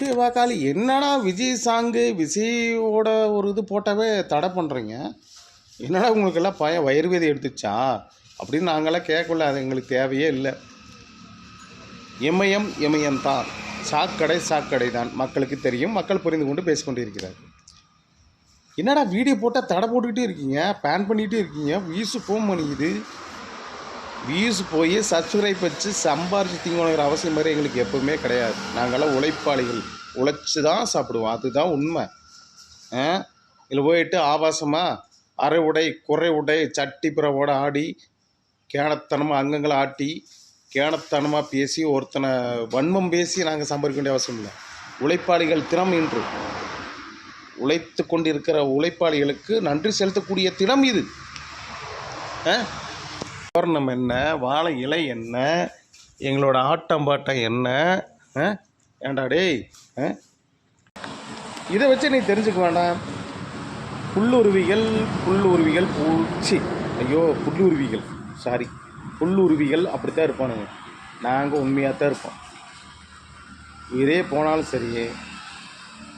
டே வாக்காளி. என்னடா விஜய் சாங்கு விஜயோட ஒரு இது போட்டாவே தடை பண்ணுறீங்க என்னடா உங்களுக்கெல்லாம் பய வயிறுவேதி எடுத்துச்சா? அப்படின்னு நாங்களாம் கேட்கல அது எங்களுக்கு தேவையே இல்லை. இமயம் இமயம் தான். சாக்கடை சாக்கடை தான். மக்களுக்கு தெரியும் மக்கள் புரிந்து கொண்டு பேசிக்கொண்டு இருக்கிறார் என்னடா வீடியோ போட்டால் தடை போட்டுக்கிட்டே இருக்கீங்க? பேன் பண்ணிகிட்டே இருக்கீங்க? வீசு ஃபோன் பண்ணிக்குது வியூஸ் போய் சப்ஸ்கிரைப் வச்சு சம்பாரிச்சு திங்கணுங்கிற அவசியம் மாதிரி எங்களுக்கு எப்பவுமே கிடையாது. நாங்களாம் உழைப்பாளிகள். உழைச்சி தான் சாப்பிடுவோம். அதுதான் உண்மை. இதில் போயிட்டு ஆபாசமாக அரை உடை குறை உடை சட்டி பிறவோட ஆடி கேனத்தனமாக அங்கங்களை ஆட்டி கேனத்தனமாக பேசி ஒருத்தனை வன்மம் பேசி நாங்கள் சம்பாதிக்க வேண்டிய அவசியம் இல்லை. உழைப்பாளிகள் திறம் இன்று. உழைத்து கொண்டிருக்கிற உழைப்பாளிகளுக்கு நன்றி செலுத்தக்கூடிய தினம் இது. ஆ? தோரணம் என்ன? வாழை இலை என்ன? எங்களோட ஆட்டம் பாட்டம் என்ன? ஏண்டா டேய்? ஆ? இதை வச்சு நீ தெரிஞ்சுக்க வேண்டாம். புல்லுருவிகள் புல்லுருவிகள் பூச்சி. ஐயோ புல்லுருவிகள். சாரி புல்லுருவிகள் அப்படித்தான் இருப்பானுங்க. நாங்கள் உண்மையாக தான் இருப்போம். இதே போனாலும் சரி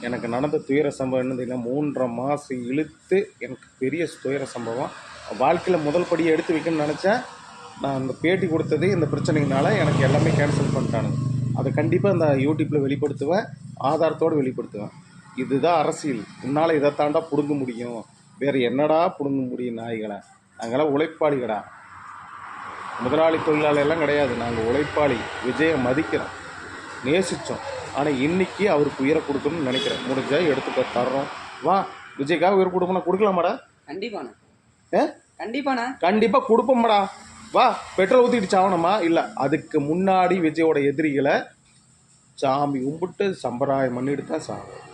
எனக்கு நடந்த துயர சம்பவம் என்ன தெரியல. மூன்றரை மாதம் இழுத்து எனக்கு பெரிய துயர சம்பவம். வாழ்க்கையில் முதல் படியை எடுத்து வைக்கணும்னு நினச்சேன் நான் அந்த பேட்டி கொடுத்தது இந்த பிரச்சனையினால எனக்கு எல்லாமே கேன்சல் பண்ணிட்டானுங்க. அதை கண்டிப்பாக இந்த யூடியூப்பில் வெளிப்படுத்துவேன் ஆதாரத்தோடு வெளிப்படுத்துவேன். இதுதான் அரசியல். உன்னால் இதை தாண்டா பிடுங்க முடியும். வேறு என்னடா பிடுங்க முடியும் நாய்களை? நாங்களாம் உழைப்பாளிகடா முதலாளி தொழிலாளி எல்லாம் கிடையாது. நாங்கள் உழைப்பாளி. விஜயை மதிக்கிறோம். நேசித்தோம் ஆனால் இன்னைக்கு அவருக்கு உயிரை கொடுக்கணும்னு நினைக்கிறேன். முடிஞ்சா எடுத்துக்க தர்றோம். வா விஜய்க்காக உயிர் கொடுப்போம்னா கொடுக்கலாமாடா? கண்டிப்பாண்ணே. ஏ கண்டிப்பாண்ணே. கண்டிப்பாக கொடுப்போம்டா. வா பெட்ரோல் ஊற்றிட்டு சாவணுமா? இல்லை அதுக்கு முன்னாடி விஜயோட எதிரிகளை சாமி கும்பிட்டு சம்பிரதாயம் பண்ணிட்டு தான் சாகும்